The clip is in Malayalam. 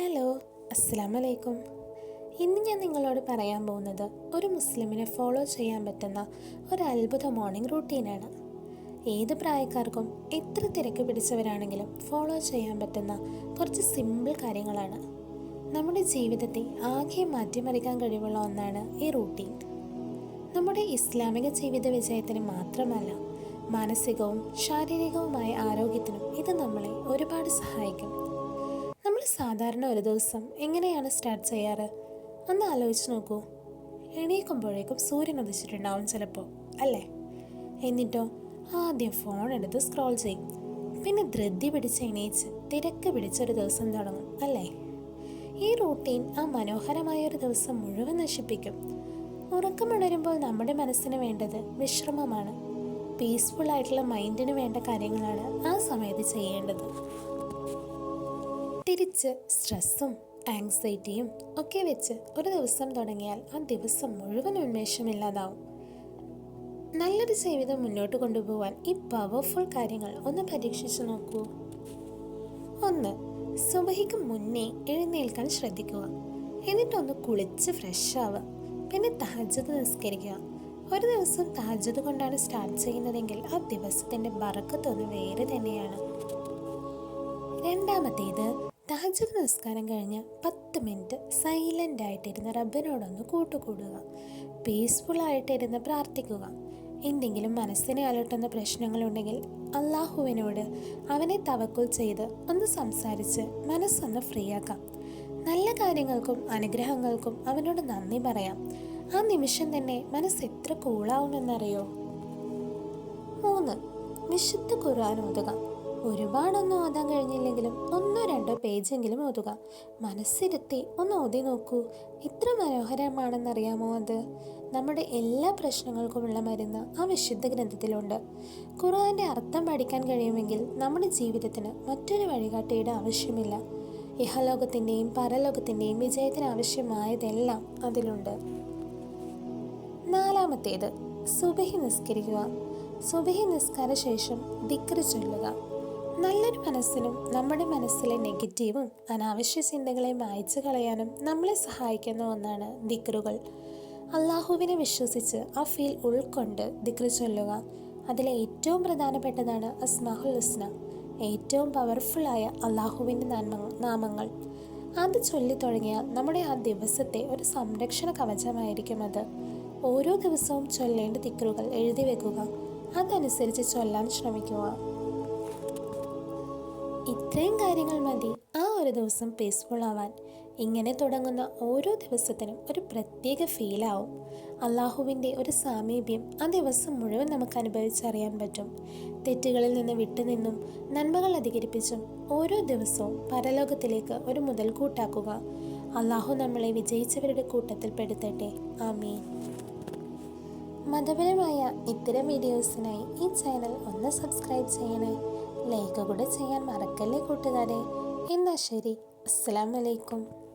ഹലോ അസ്സാം വലൈക്കും ഇന്ന് ഞാൻ നിങ്ങളോട് പറയാൻ പോകുന്നത് ഒരു മുസ്ലിമിനെ ഫോളോ ചെയ്യാൻ പറ്റുന്ന ഒരു അത്ഭുത മോർണിംഗ് റൂട്ടീനാണ്. ഏത് പ്രായക്കാർക്കും എത്ര തിരക്ക് പിടിച്ചവരാണെങ്കിലും ഫോളോ ചെയ്യാൻ പറ്റുന്ന കുറച്ച് സിമ്പിൾ കാര്യങ്ങളാണ്. നമ്മുടെ ജീവിതത്തെ ആകെ മാറ്റിമറിക്കാൻ കഴിവുള്ള ഒന്നാണ് ഈ റൂട്ടീൻ. നമ്മുടെ ഇസ്ലാമിക ജീവിത വിജയത്തിന് മാത്രമല്ല മാനസികവും ശാരീരികവുമായ ആരോഗ്യത്തിനും ഇത് നമ്മളെ ഒരുപാട് സഹായിക്കും. നമ്മൾ സാധാരണ ഒരു ദിവസം എങ്ങനെയാണ് സ്റ്റാർട്ട് ചെയ്യാറ്? ഒന്ന് ആലോചിച്ച് നോക്കൂ. എണീക്കുമ്പോഴേക്കും സൂര്യൻ ഉദിച്ചിട്ടുണ്ടാവും ചിലപ്പോൾ അല്ലേ? എന്നിട്ടോ ആദ്യം ഫോൺ എടുത്ത് സ്ക്രോൾ ചെയ്യും. പിന്നെ ധൃതി പിടിച്ച് എണീച്ച് തിരക്ക് പിടിച്ചൊരു ദിവസം തുടങ്ങും അല്ലേ? ഈ റൂട്ടീൻ ആ മനോഹരമായ ഒരു ദിവസം മുഴുവൻ നശിപ്പിക്കും. ഉറക്കമുണരുമ്പോൾ നമ്മുടെ മനസ്സിന് വേണ്ടത് വിശ്രമമാണ്. പീസ്ഫുൾ ആയിട്ടുള്ള മൈൻഡിന് വേണ്ട കാര്യങ്ങളാണ് ആ സമയത്ത് ചെയ്യേണ്ടത്. തിരിച്ച് സ്ട്രെസ്സും ആങ്സൈറ്റിയും ഒക്കെ വെച്ച് ഒരു ദിവസം തുടങ്ങിയാൽ ആ ദിവസം മുഴുവൻ ഉന്മേഷമില്ലാതാവും. നല്ലൊരു ജീവിതം മുന്നോട്ട് കൊണ്ടുപോകാൻ ഈ പവർഫുൾ കാര്യങ്ങൾ ഒന്ന് പരീക്ഷിച്ചു നോക്കൂ. ഒന്ന് സുബഹിക്ക് മുന്നേ എഴുന്നേൽക്കാൻ ശ്രദ്ധിക്കുക. എന്നിട്ടൊന്ന് കുളിച്ച് ഫ്രഷ് ആവുക. പിന്നെ തഹജത് നിസ്കരിക്കുക. ഒരു ദിവസം തഹജത് കൊണ്ടാണ് സ്റ്റാർട്ട് ചെയ്യുന്നതെങ്കിൽ ആ ദിവസത്തിന്റെ ബറക്കത്തൊന്ന് വേറെ തന്നെയാണ്. രണ്ടാമത്തേത് തഹജ്ജുദ് നമസ്കാരം കഴിഞ്ഞ് പത്ത് മിനിറ്റ് സൈലന്റ് ആയിട്ടിരുന്ന് റബ്ബിനോടൊന്ന് കൂട്ടുകൂടുക. പീസ്ഫുൾ ആയിട്ടിരുന്ന് പ്രാർത്ഥിക്കുക. എന്തെങ്കിലും മനസ്സിനെ അലട്ടുന്ന പ്രശ്നങ്ങളുണ്ടെങ്കിൽ അള്ളാഹുവിനോട് അവനെ തവക്കുൽ ചെയ്ത് ഒന്ന് സംസാരിച്ച് മനസ്സൊന്ന് ഫ്രീ ആക്കാം. നല്ല കാര്യങ്ങൾക്കും അനുഗ്രഹങ്ങൾക്കും അവനോട് നന്ദി പറയാം. ആ നിമിഷം തന്നെ മനസ്സ് എത്ര കൂളാവുമെന്നറിയോ മൂന്ന്. വിശുദ്ധ ഖുർആൻ ഓതുക. ഒരുപാടൊന്നും ഓതാൻ കഴിഞ്ഞില്ലെങ്കിലും ഒന്നോ രണ്ടോ പേജെങ്കിലും ഓതുക. മനസ്സിരുത്തി ഒന്ന് ഓതി നോക്കൂ. എത്ര മനോഹരമാണെന്നറിയാമോ അത്? നമ്മുടെ എല്ലാ പ്രശ്നങ്ങൾക്കുമുള്ള മരുന്ന് ആ വിശുദ്ധ ഗ്രന്ഥത്തിലുണ്ട്. ഖുർആന്റെ അർത്ഥം പഠിക്കാൻ കഴിയുമെങ്കിൽ നമ്മുടെ ജീവിതത്തിന് മറ്റൊരു വഴികാട്ടിയുടെ ആവശ്യമില്ല. ഇഹലോകത്തിന്റെയും പരലോകത്തിന്റെയും വിജയത്തിന് ആവശ്യമായതെല്ലാം അതിലുണ്ട്. നാലാമത്തേത് സുബഹി നിസ്കരിക്കുക. സുബഹി നിസ്കാര ശേഷം ദിക്റ് ചൊല്ലുക. നല്ലൊരു മനസ്സിനും നമ്മുടെ മനസ്സിലെ നെഗറ്റീവും അനാവശ്യ ചിന്തകളെ മായച്ചു കളയാനും നമ്മളെ സഹായിക്കുന്ന ഒന്നാണ് ദിക്റുകൾ. അള്ളാഹുവിനെ വിശ്വസിച്ച് ആ ഫീൽ ഉൾക്കൊണ്ട് ദിക്റ് ചൊല്ലുക. അതിലെ ഏറ്റവും പ്രധാനപ്പെട്ടതാണ് അസ്മാഹുൽ ഹുസ്ന ഏറ്റവും പവർഫുള്ളായ അള്ളാഹുവിന്റെ നാമങ്ങൾ നാമങ്ങൾ. അത് ചൊല്ലി തുടങ്ങിയാൽ നമ്മുടെ ആ ദിവസത്തെ ഒരു സംരക്ഷണ കവചമായിരിക്കും അത്. ഓരോ ദിവസവും ചൊല്ലേണ്ട തിക്കറുകൾ എഴുതി വെക്കുക. അതനുസരിച്ച് ചൊല്ലാൻ ശ്രമിക്കുക. ഇത്രയും കാര്യങ്ങൾ മതി. ആ ഒരു ദിവസം പീസ്ഫുൾ ആവാൻ. ഇങ്ങനെ തുടങ്ങുന്ന ഓരോ ദിവസത്തിനും ഒരു പ്രത്യേക ഫീലാവും അള്ളാഹുവിന്റെ ഒരു സാമീപ്യം ആ ദിവസം മുഴുവൻ നമുക്ക് അനുഭവിച്ചറിയാൻ പറ്റും. തെറ്റുകളിൽ നിന്ന് വിട്ടുനിന്നും നന്മകൾ അധികരിപ്പിച്ചും ഓരോ ദിവസവും പരലോകത്തിലേക്ക് ഒരു മുതൽക്കൂട്ടാക്കുക. അള്ളാഹു നമ്മളെ വിജയിച്ചവരുടെ കൂട്ടത്തിൽ പെടുത്തട്ടെ. ആമീൻ. മതപരമായ ഇത്തരം വീഡിയോസിനായി ഈ ചാനൽ ഒന്ന് സബ്സ്ക്രൈബ് ചെയ്യണേ. ലൈക്ക് കൂടെ ചെയ്യാൻ മറക്കല്ലേ കൂട്ടുകാരെ? എന്നാൽ ശരി. അസ്സലാമലൈക്കും